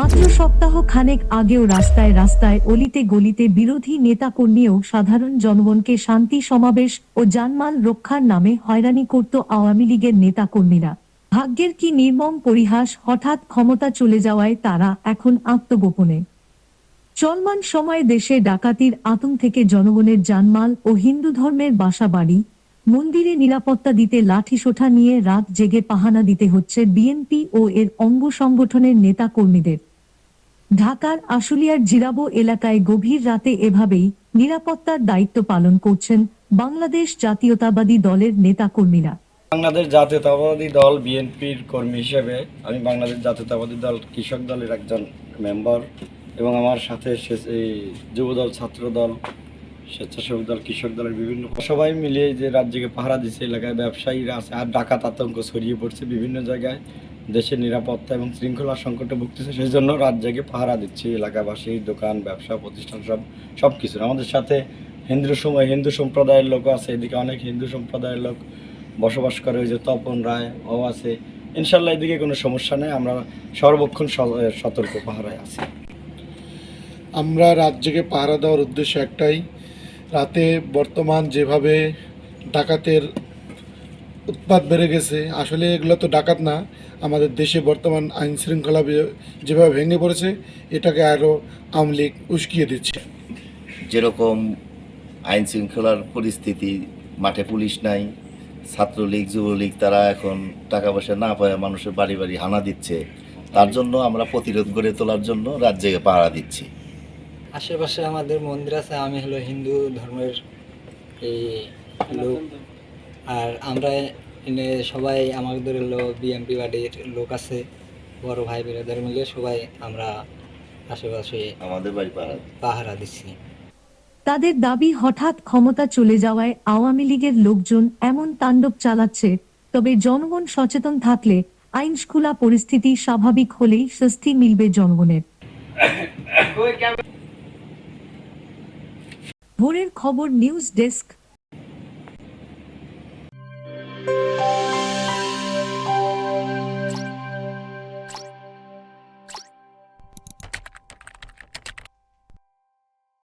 মাত্র সপ্তাহ খানেক আগেও রাস্তায় রাস্তায়, অলিতে গলিতে বিরোধী নেতাকর্মীও সাধারণ জনগণকে শান্তি সমাবেশ ও জানমাল রক্ষার নামে হয়রানি করত আওয়ামী লীগের নেতাকর্মীরা। ভাগ্যের কি নির্মম পরিহাস, হঠাৎ ক্ষমতা চলে যাওয়ায় তারা এখন আত্মগোপনে। চলমান সময়ে দেশে ডাকাতির আতঙ্ক থেকে জনগণের জানমাল ও হিন্দু ধর্মের বাসা বাড়ি মন্দিরে নিরাপত্তা দিতে লাঠিসোঁঠা নিয়ে রাত জেগে পাহানা দিতে হচ্ছে বিএনপি ও এর অঙ্গ সংগঠনের নেতা কর্মীদের ঢাকার আশুলিয়ার জিরাবো এলাকায় গভীর রাতে এভাবেই নিরাপত্তার দায়িত্ব পালন করছেন বাংলাদেশ জাতীয়তাবাদী দলের নেতা কর্মীরা বাংলাদেশ জাতীয়তাবাদী দল, বিএনপির কর্মী হিসেবে আমি বাংলাদেশ জাতীয়তাবাদী দল কৃষক দলের একজন মেম্বার এবং আমার সাথে যুবদল ছাত্র দল স্বেচ্ছাসেবক দল, কৃষক দলের বিভিন্ন সবাই মিলিয়ে যে রাজ্যকে পাহারা দিচ্ছে এলাকায় ব্যবসায়ীরা আছে, আর ডাকাত আতঙ্ক ছড়িয়ে পড়ছে বিভিন্ন জায়গায়। দেশের নিরাপত্তা এবং শৃঙ্খলা সংকটে ভুগতেছে সেই জন্য রাত জেগে পাহারা দিচ্ছে এলাকাবাসী, দোকান, ব্যবসা, প্রতিষ্ঠান, সব সব কিছু। আমাদের সাথে হিন্দু সময় হিন্দু সম্প্রদায়ের লোক আছে, এদিকে অনেক হিন্দু সম্প্রদায়ের লোক বসবাস করে, ওই যে তপন রায়, ও আছে। ইনশাল্লাহ এদিকে কোনো সমস্যা নেই, আমরা সর্বক্ষণ সতর্ক পাহারায় আছি। আমরা রাত জেগে পাহারা দেওয়ার উদ্দেশ্য একটাই, রাতে বর্তমান যেভাবে ডাকাতের উৎপাত বেড়ে গেছে। আসলে এগুলো তো ডাকাত না। আমাদের দেশে বর্তমান আইন শৃঙ্খলা যেভাবে ভেঙে পড়েছে এটাকে আরও আওয়ামী লীগ উস্কিয়ে দিচ্ছে। যেরকম আইন শৃঙ্খলার পরিস্থিতি মাঠে পুলিশ নাই ছাত্রলীগ যুবলীগ তারা এখন টাকা পয়সা না পায় মানুষের বাড়ি বাড়ি হানা দিচ্ছে তার জন্য আমরা প্রতিরোধ গড়ে তোলার জন্য রাজ্যে পাহারা দিচ্ছি। আশেপাশে আমাদের মন্দির আছে আমি হলো হিন্দু ধর্মের এই লোক। আর আমরা এনে সবাই আমাদের হলো বিএমপি বাড়ির লোক আছে বড় ভাই বেরাদের মিলে সবাই আমরা আশেপাশে আমাদের বাড়ি পাহারা পাহারা দিচ্ছি। তাদের দাবি হঠাৎ ক্ষমতা চলে যাওয়ায় আওয়ামী লীগের লোকজন এমন তাণ্ডব চালাচ্ছে তবে জনগণ সচেতন থাকলে আইনশৃঙ্খলা পরিস্থিতি স্বাভাবিক হলেই স্বস্তি মিলবে জনগণের। ভোরের খবর নিউজ ডেস্ক।